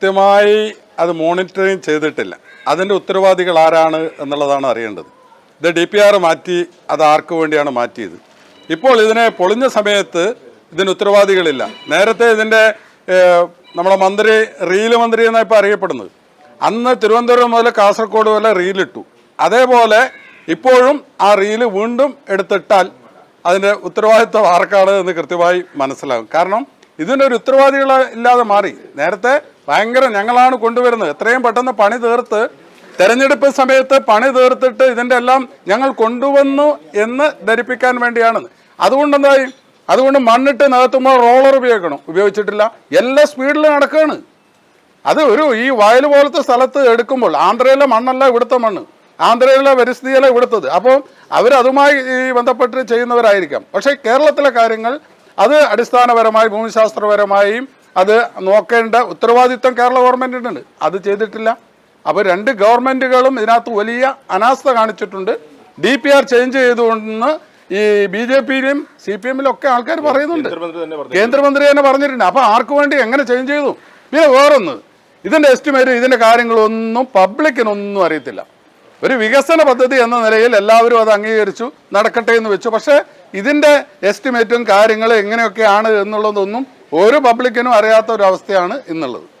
കൃത്യമായി അത് മോണിറ്ററിങ് ചെയ്തിട്ടില്ല. അതിന്റെ ഉത്തരവാദികൾ ആരാണ് എന്നുള്ളതാണ് അറിയേണ്ടത്. ഇത് ഡി പി ആർ മാറ്റി അത് ആർക്ക് വേണ്ടിയാണ് മാറ്റിയത്. ഇപ്പോൾ ഇതിനെ പൊളിഞ്ഞ സമയത്ത് ഇതിന് ഉത്തരവാദികളില്ല. നേരത്തെ ഇതിന്റെ നമ്മുടെ മന്ത്രി റീൽ മന്ത്രി എന്നാണ് ഇപ്പോൾ അറിയപ്പെടുന്നത്. അന്ന് തിരുവനന്തപുരം മുതൽ കാസർഗോഡ് വരെ റീലിട്ടു. അതേപോലെ ഇപ്പോഴും ആ റീൽ വീണ്ടും എടുത്തിട്ടാൽ അതിന്റെ ഉത്തരവാദിത്വം ആർക്കാണ് എന്ന് കൃത്യമായി മനസ്സിലാകും. കാരണം ഇതിന്റെ ഒരു ഉത്തരവാദികൾ ഇല്ലാതെ മാറി. നേരത്തെ ഭയങ്കര ഞങ്ങളാണ് കൊണ്ടുവരുന്നത്. എത്രയും പെട്ടെന്ന് പണി തീർത്ത് തെരഞ്ഞെടുപ്പ് സമയത്ത് പണി തീർത്തിട്ട് ഇതിന്റെ എല്ലാം ഞങ്ങൾ കൊണ്ടുവന്നു എന്ന് ധരിപ്പിക്കാൻ വേണ്ടിയാണ്. അതുകൊണ്ട് എന്തായി? അതുകൊണ്ട് മണ്ണിട്ട് നികത്തുമ്പോൾ റോളർ ഉപയോഗിക്കണം. ഉപയോഗിച്ചിട്ടില്ല. എല്ലാ സ്പീഡിൽ നടക്കുകയാണ് അത് ഒരു ഈ വയൽ പോലത്തെ സ്ഥലത്ത് എടുക്കുമ്പോൾ ആന്ധ്രയിലെ മണ്ണല്ല ഇവിടുത്തെ മണ്ണ്. ആന്ധ്രയിലെ പരിസ്ഥിതിയല്ല ഇവിടുത്തത്. അപ്പോൾ അവരതുമായി ബന്ധപ്പെട്ട് ചെയ്യുന്നവരായിരിക്കാം. പക്ഷേ കേരളത്തിലെ കാര്യങ്ങൾ അത് അടിസ്ഥാനപരമായി ഭൂമിശാസ്ത്രപരമായും അത് നോക്കേണ്ട ഉത്തരവാദിത്വം കേരള ഗവൺമെന്റിനുണ്ട് അത് ചെയ്തിട്ടില്ല. അപ്പോൾ രണ്ട് ഗവൺമെന്റുകളും ഇതിനകത്ത് വലിയ അനാസ്ഥ കാണിച്ചിട്ടുണ്ട്. ഡി പി ആർ ചേഞ്ച് ചെയ്തുകൊണ്ടെന്ന് ഈ ബി ജെ പിയിലും സി പി എമ്മിലും ഒക്കെ ആൾക്കാർ പറയുന്നുണ്ട്. കേന്ദ്രമന്ത്രി തന്നെ പറഞ്ഞിട്ടുണ്ട്. അപ്പോൾ ആർക്ക് വേണ്ടി എങ്ങനെ ചേഞ്ച് ചെയ്തു? പിന്നെ വേറൊന്ന്. ഇതിന്റെ എസ്റ്റിമേറ്റ് ഇതിന്റെ കാര്യങ്ങളൊന്നും പബ്ലിക്കിനൊന്നും അറിയത്തില്ല. ഒരു വികസന പദ്ധതി എന്ന നിലയിൽ എല്ലാവരും അത് അംഗീകരിച്ചു. നടക്കട്ടെ എന്ന് വെച്ചു. പക്ഷേ ഇതിന്റെ എസ്റ്റിമേറ്റും കാര്യങ്ങളും എങ്ങനെയൊക്കെയാണ് എന്നുള്ളതൊന്നും ഒരു പബ്ലിക്കിനും അറിയാത്ത ഒരു അവസ്ഥയാണ് ഇന്നുള്ളത്.